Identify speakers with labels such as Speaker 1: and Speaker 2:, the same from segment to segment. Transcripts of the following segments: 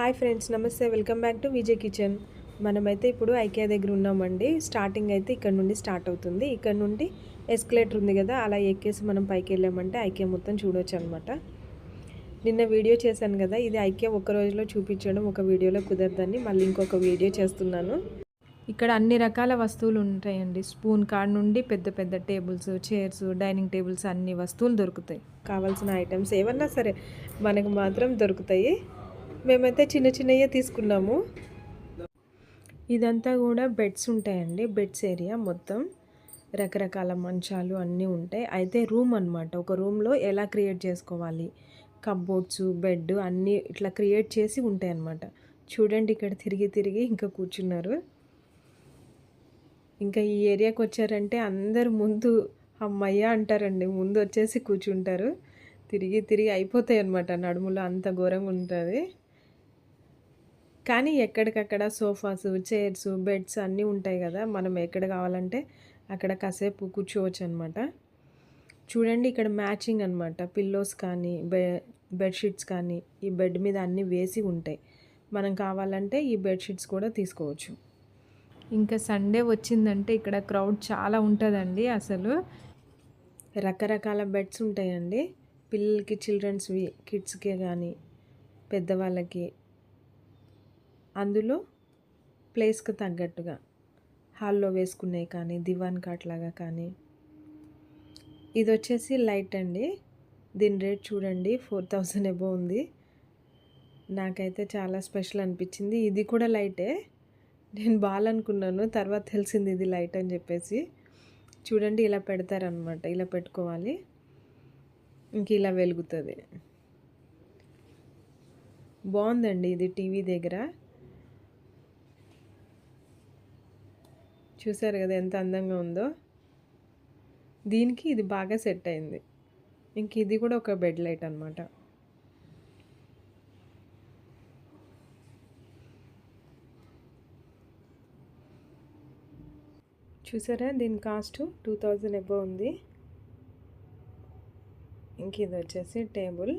Speaker 1: Hi friends నమస్తే. Welcome back to Vijay kitchen. మనమైతే ఇప్పుడు ఐకియా దగ్గర ఉన్నామండి. స్టార్టింగ్ అయితే ఇక్కడ నుండి స్టార్ట్ అవుతుంది. ఇక్కడ నుండి ఎస్కలేటర్ ఉంది కదా అలా ఎక్కేసి మనం పైకి వెళ్ళామంటే ఐకియా మొత్తం చూడొచ్చు అనమాట నిన్న వీడియో చేశాను కదా ఇది ఐకియా ఒక రోజులో చూపించడం ఒక వీడియోలో కుదరదని మళ్ళీ ఇంకొక వీడియో చేస్తున్నాను. ఇక్కడ అన్ని రకాల వస్తువులు ఉంటాయండి. స్పూన్ కాడ నుండి పెద్ద పెద్ద టేబుల్స్ చైర్స్ డైనింగ్ టేబుల్స్ అన్ని వస్తువులు దొరుకుతాయి. కావాల్సిన ఐటమ్స్ ఏమన్నా సరే మనకు మాత్రం దొరుకుతాయి. మేమైతే చిన్న చిన్నయే తీసుకున్నాము. ఇదంతా కూడా బెడ్స్ ఉంటాయండి బెడ్స్ ఏరియా మొత్తం. రకరకాల మంచాలు అన్నీ ఉంటాయి. అయితే రూమ్ అనమాట ఒక రూమ్లో ఎలా క్రియేట్ చేసుకోవాలి? కబ్బోర్డ్స్ బెడ్ అన్నీ ఇట్లా క్రియేట్ చేసి ఉంటాయి అన్నమాట చూడండి ఇక్కడ తిరిగి తిరిగి ఇంకా కూర్చున్నారు. ఇంకా ఈ ఏరియాకి వచ్చారంటే అందరు ముందు అమ్మయ్య అంటారండి. ముందు వచ్చేసి కూర్చుంటారు. తిరిగి తిరిగి అయిపోతాయి అనమాట నడుములో అంత ఘోరంగా ఉంటుంది. కానీ ఎక్కడికక్కడ సోఫాస్ చైర్స్ బెడ్స్ అన్నీ ఉంటాయి కదా మనం ఎక్కడ కావాలంటే అక్కడ కాసేపు కూర్చోవచ్చు అనమాట చూడండి ఇక్కడ మ్యాచింగ్ అనమాట పిల్లోస్ కానీ బె బెడ్షీట్స్ కానీ ఈ బెడ్ మీద అన్నీ వేసి ఉంటాయి. మనం కావాలంటే ఈ బెడ్షీట్స్ కూడా తీసుకోవచ్చు. ఇంకా సండే వచ్చిందంటే ఇక్కడ క్రౌడ్ చాలా ఉంటుందండి అసలు. రకరకాల బెడ్స్ ఉంటాయండి. పిల్లలకి చిల్డ్రన్స్వి కిడ్స్కి కానీ పెద్దవాళ్ళకి అందులో ప్లేస్కి తగ్గట్టుగా హాల్లో వేసుకునే కానీ దివాన్ కాట్ లాగా కానీ. ఇది వచ్చేసి లైట్ అండి. దీని రేట్ చూడండి ఫోర్ థౌజండ్ ఎబో ఉంది. నాకైతే చాలా స్పెషల్ అనిపించింది. ఇది కూడా లైటే. నేను బాగాలనుకున్నాను తర్వాత తెలిసింది ఇది లైట్ అని చెప్పేసి. చూడండి ఇలా పెడతారనమాట ఇలా పెట్టుకోవాలి. ఇంక ఇలా వెలుగుతుంది. బాగుందండి ఇది టీవీ దగ్గర. చూసారు కదా ఎంత అందంగా ఉందో? దీనికి ఇది బాగా సెట్ అయింది. ఇంక ఇది కూడా ఒక బెడ్ లైట్ అనమాట చూసారా? దీని కాస్ట్ టూ థౌజండ్ ఎబో ఉంది. ఇంక ఇది వచ్చేసి టేబుల్.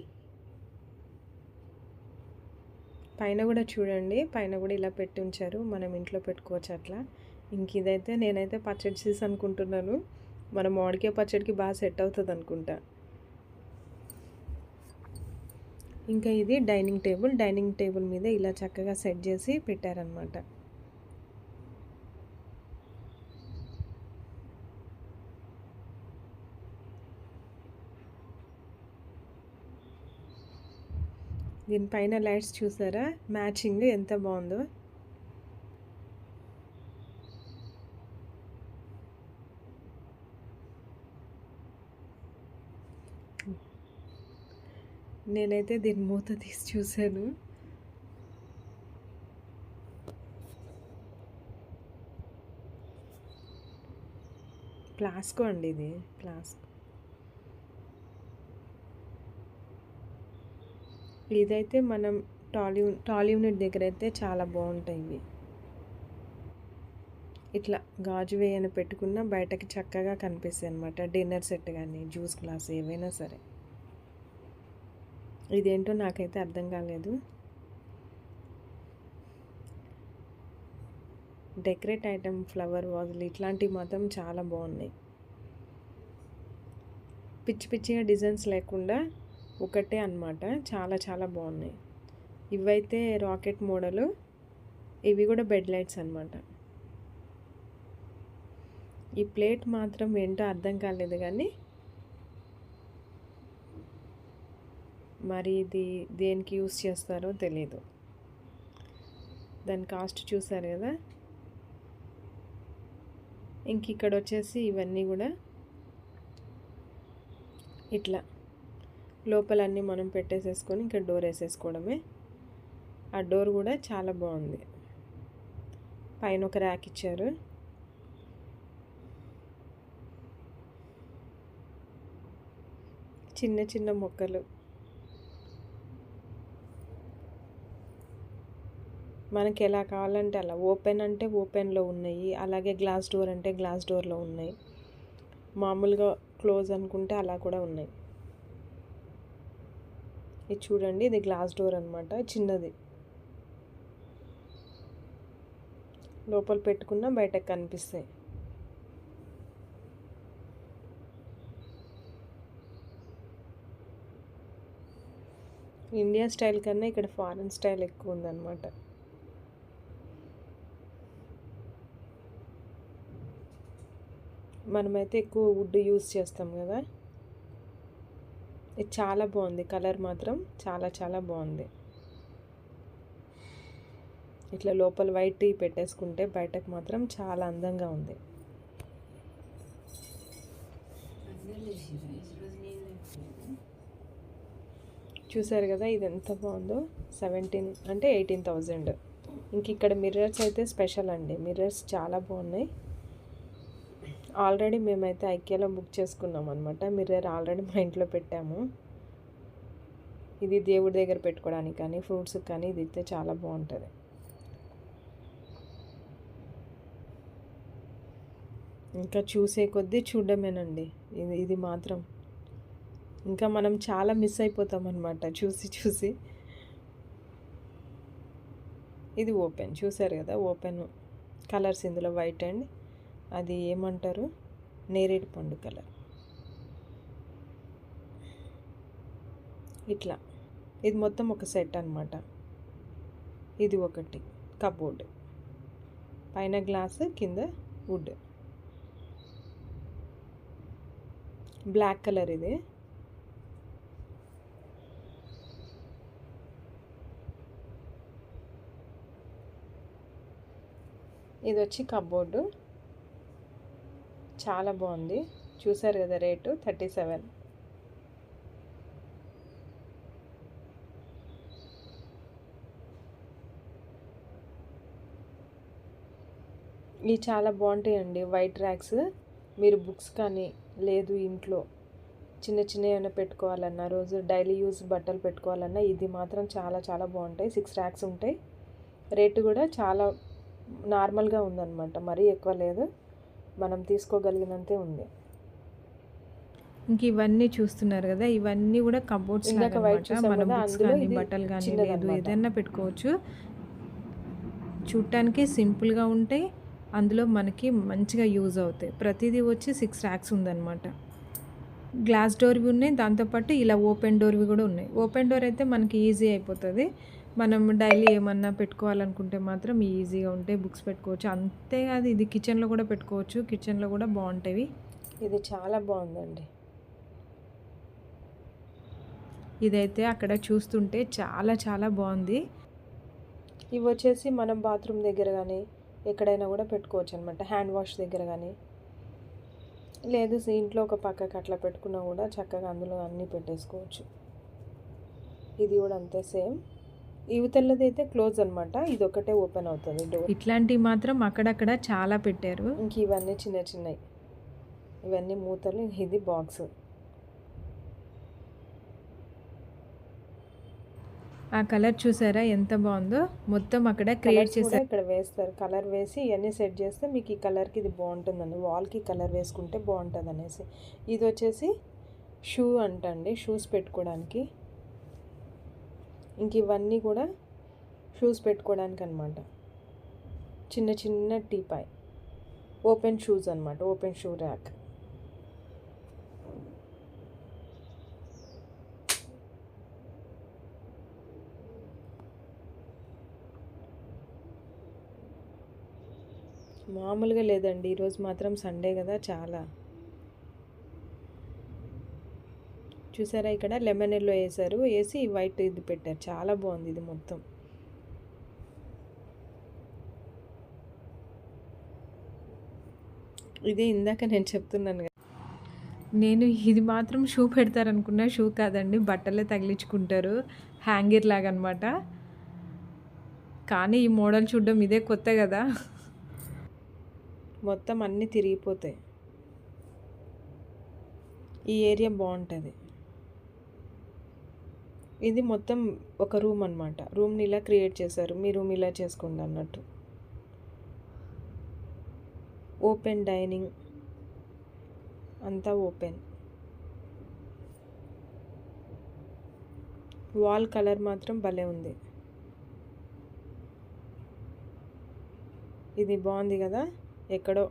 Speaker 1: పైన కూడా చూడండి. పైన కూడా ఇలా పెట్టి ఉంచారు. మనం ఇంట్లో పెట్టుకోవచ్చు అట్లా. ఇంక ఇదైతే నేనైతే పచ్చడి సీస్ అనుకుంటున్నాను. మన మామిడికాయ పచ్చడికి బాగా సెట్ అవుతుంది అనుకుంటా. ఇంకా ఇది డైనింగ్ టేబుల్. డైనింగ్ టేబుల్ మీద ఇలా చక్కగా సెట్ చేసి పెట్టారనమాట దీనిపైన లైట్స్ చూసారా? మ్యాచింగ్ ఎంత బాగుందో. నేనైతే దీని మూత తీసి చూశాను. ప్లాస్కో అండి ఇది ప్లాస్కో. ఇదైతే మనం టాలీ టాలీ యూనిట్ దగ్గర అయితే చాలా బాగుంటాయి. ఇవి ఇట్లా గాజు వేయని పెట్టుకున్న బయటకి చక్కగా కనిపిస్తాయి అనమాట డిన్నర్ సెట్ కానీ జ్యూస్ గ్లాస్ ఏవైనా సరే. ఇదేంటో నాకైతే అర్థం కాలేదు. డెకరేట్ ఐటమ్ ఫ్లవర్ వాజులు ఇట్లాంటివి మాత్రం చాలా బాగున్నాయి. పిచ్చి పిచ్చిగా డిజైన్స్ లేకుండా ఒకటే అనమాట చాలా చాలా బాగున్నాయి. ఇవైతే రాకెట్ మోడలు ఇవి కూడా బెడ్ లైట్స్ అనమాట ఈ ప్లేట్ మాత్రం ఏంటో అర్థం కాలేదు కానీ మరి ఇది దేనికి యూస్ చేస్తారో తెలీదు. దాని కాస్ట్ చూసారు కదా? ఇంక ఇక్కడ వచ్చేసి ఇవన్నీ కూడా ఇట్లా. లోపలన్నీ మనం పెట్టేసేసుకొని ఇక్కడ డోర్ వేసేసుకోవడమే. ఆ డోర్ కూడా చాలా బాగుంది. పైన ఒక ర్యాక్ ఇచ్చారు. చిన్న చిన్న మొక్కలు. మనకి ఎలా కావాలంటే అలా. ఓపెన్ అంటే ఓపెన్లో ఉన్నాయి. అలాగే గ్లాస్ డోర్ అంటే గ్లాస్ డోర్లో ఉన్నాయి. మామూలుగా క్లోజ్ అనుకుంటే అలా కూడా ఉన్నాయి. ఇది చూడండి. ఇది గ్లాస్ డోర్ అనమాట చిన్నది. లోపల పెట్టుకున్న బయటకు కనిపిస్తాయి. ఇండియా స్టైల్ కన్నా ఇక్కడ ఫారెన్ స్టైల్ ఎక్కువ ఉందన్నమాట. మనమైతే ఎక్కువ వుడ్ యూస్ చేస్తాం కదా. ఇది చాలా బాగుంది. కలర్ మాత్రం చాలా చాలా బాగుంది. ఇట్లా లోపల వైట్ టీ పెట్టేసుకుంటే బయటకు మాత్రం చాలా అందంగా ఉంది. చూసారు కదా ఇది ఎంత బాగుందో? సెవెంటీన్ అంటే ఎయిటీన్ థౌజండ్. ఇంక ఇక్కడ మిర్రర్స్ అయితే స్పెషల్ అండి. మిర్రర్స్ చాలా బాగున్నాయి. ఆల్రెడీ మేమైతే ఐక్యాలో బుక్ చేసుకున్నాం అనమాట మిర్రర్ ఆల్రెడీ మా ఇంట్లో పెట్టాము. ఇది దేవుడి దగ్గర పెట్టుకోవడానికి కానీ ఫ్రూట్స్ కానీ ఇది అయితే చాలా బాగుంటుంది. ఇంకా చూసే కొద్దీ చూడమేనండి. ఇది ఇది మాత్రం. ఇంకా మనం చాలా మిస్ అయిపోతాం అనమాట చూసి చూసి. ఇది ఓపెన్. చూసారు కదా ఓపెన్. కలర్స్ ఇందులో వైట్ అండ్ అది ఏమంటారు? నేరేడు పండు కలర్. ఇట్లా. ఇది మొత్తం ఒక సెట్ అనమాట ఇది ఒకటి. కబోర్డ్ పైన గ్లాస్ కింద వుడ్. బ్లాక్ కలర్ ఇది. ఇది వచ్చి కబోర్డు చాలా బాగుంది. చూసారు కదా రేటు? Thirty seven. ఇవి చాలా బాగుంటాయండి. వైట్ ర్యాక్స్ మీరు బుక్స్ కానీ లేదు ఇంట్లో చిన్న చిన్న ఏమైనా పెట్టుకోవాలన్నా రోజు డైలీ యూజ్ బట్టలు పెట్టుకోవాలన్నా ఇది మాత్రం చాలా చాలా బాగుంటాయి. సిక్స్ ర్యాక్స్ ఉంటాయి. రేటు కూడా చాలా నార్మల్గా ఉందన్నమాట. మరీ ఎక్కువ లేదు. మనం తీసుకోగలిగినంతే ఉంది.
Speaker 2: ఇంక ఇవన్నీ చూస్తున్నారు కదా ఇవన్నీ కూడా కబోర్డ్స్ మన బుక్స్ కానీ బట్టలు కానీ లేదు. ఏదైనా పెట్టుకోవచ్చు. చూడటానికి సింపుల్గా ఉంటాయి అందులో మనకి మంచిగా యూజ్ అవుతాయి. ప్రతిదీ వచ్చి సిక్స్ ర్యాక్స్ ఉందన్నమాట. గ్లాస్ డోర్వి ఉన్నాయి దాంతోపాటు ఇలా ఓపెన్ డోర్వి కూడా ఉన్నాయి. ఓపెన్ డోర్ అయితే మనకి ఈజీ అయిపోతుంది. మనం డైలీ ఏమన్నా పెట్టుకోవాలనుకుంటే మాత్రం ఈజీగా ఉంటాయి బుక్స్ పెట్టుకోవచ్చు. అంతేకాదు ఇది కిచెన్లో కూడా పెట్టుకోవచ్చు. కిచెన్లో కూడా బాగుంటాయి
Speaker 1: ఇది చాలా బాగుందండి.
Speaker 2: ఇదైతే అక్కడ చూస్తుంటే చాలా చాలా బాగుంది.
Speaker 1: ఇవి వచ్చేసి మనం బాత్రూమ్ దగ్గర కానీ ఎక్కడైనా కూడా పెట్టుకోవచ్చు అనమాట హ్యాండ్ వాష్ దగ్గర కానీ లేదు ఇంట్లో ఒక పక్కకి అట్లా పెట్టుకున్నా కూడా చక్కగా అందులో అన్నీ పెట్టేసుకోవచ్చు. ఇది కూడా అంతే సేమ్. ఇవతలది అయితే క్లోజ్ అనమాట ఇది ఒకటే ఓపెన్ అవుతుంది డోర్.
Speaker 2: ఇట్లాంటివి మాత్రం అక్కడక్కడ చాలా పెట్టారు.
Speaker 1: ఇంక ఇవన్నీ చిన్న చిన్నవి ఇవన్నీ మూతలు ఇది బాక్స్.
Speaker 2: ఆ కలర్ చూసారా ఎంత బాగుందో? మొత్తం అక్కడ క్రియేట్ చేశారు.
Speaker 1: ఇక్కడ వేస్తారు. కలర్ వేసి ఇవన్నీ సెట్ చేస్తే మీకు ఈ కలర్కి ఇది బాగుంటుందండి. వాల్కి కలర్ వేసుకుంటే బాగుంటుంది అనేసి ఇది వచ్చేసి షూ అంటండి షూస్ పెట్టుకోవడానికి. ఇంక ఇవన్నీ కూడా షూస్ పెట్టుకోవడానికి అనమాట చిన్న చిన్న టీపాయ్. ఓపెన్ షూస్ అనమాట. ఓపెన్ షూ ర్యాక్ మామూలుగా లేదండి. ఈరోజు మాత్రం సండే కదా చాలా. చూసారా ఇక్కడ లెమన్ ఎల్లో వేసారు. వేసి వైట్ ఇది పెట్టారు. చాలా బాగుంది ఇది మొత్తం. ఇదే ఇందాక నేను చెప్తున్నాను కదా.
Speaker 2: నేను ఇది మాత్రం షూ పెడతారనుకున్న. షూ కాదండి బట్టలే తగిలించుకుంటారు. హ్యాంగర్ లాగా అనమాట కానీ ఈ మోడల్ చూడడం ఇదే కొత్త కదా.
Speaker 1: మొత్తం అన్నీ తిరిగిపోతాయి. ఈ ఏరియా బాగుంటుంది. ఇది మొత్తం ఒక రూమ్ అనమాట రూమ్ని ఇలా క్రియేట్ చేశారు. మీ రూమ్ ఇలా చేసుకోండి అన్నట్టు. Open dining. అంతా ఓపెన్. వాల్ కలర్ మాత్రం భలే ఉంది. ఇది బాగుంది కదా? ఎక్కడో.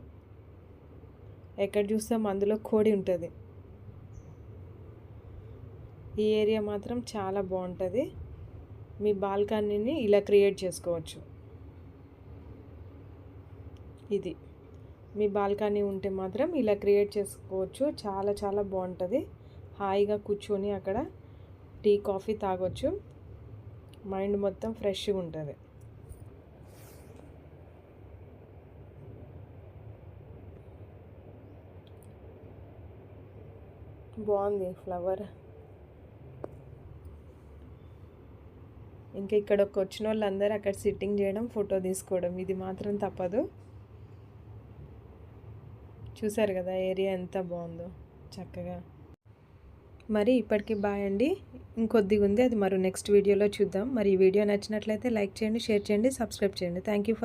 Speaker 1: ఎక్కడ చూస్తాం అందులో కోడి ఉంటుంది. ఈ ఏరియా మాత్రం చాలా బాగుంటుంది. మీ బాల్కనీని ఇలా క్రియేట్ చేసుకోవచ్చు. ఇది. మీ బాల్కనీ ఉంటే మాత్రం ఇలా క్రియేట్ చేసుకోవచ్చు. చాలా చాలా బాగుంటుంది. హాయిగా కూర్చొని అక్కడ టీ కాఫీ తాగొచ్చు. మైండ్ మొత్తం ఫ్రెష్గా ఉంటుంది. బాగుంది ఫ్లవర్. ఇంకా ఇక్కడికి వచ్చిన వాళ్ళందరూ అక్కడ సిట్టింగ్ చేయడం ఫోటో తీసుకోవడం ఇది మాత్రం తప్పదు. చూసారు కదా ఏరియా ఎంత బాగుందో చక్కగా. మరి ఇప్పటికి బాయ్ అండి. ఇంకొద్దిగా ఉంది అది మరో నెక్స్ట్ వీడియోలో చూద్దాం. మరి ఈ వీడియో నచ్చినట్లయితే లైక్ చేయండి షేర్ చేయండి సబ్స్క్రైబ్ చేయండి. Thank you for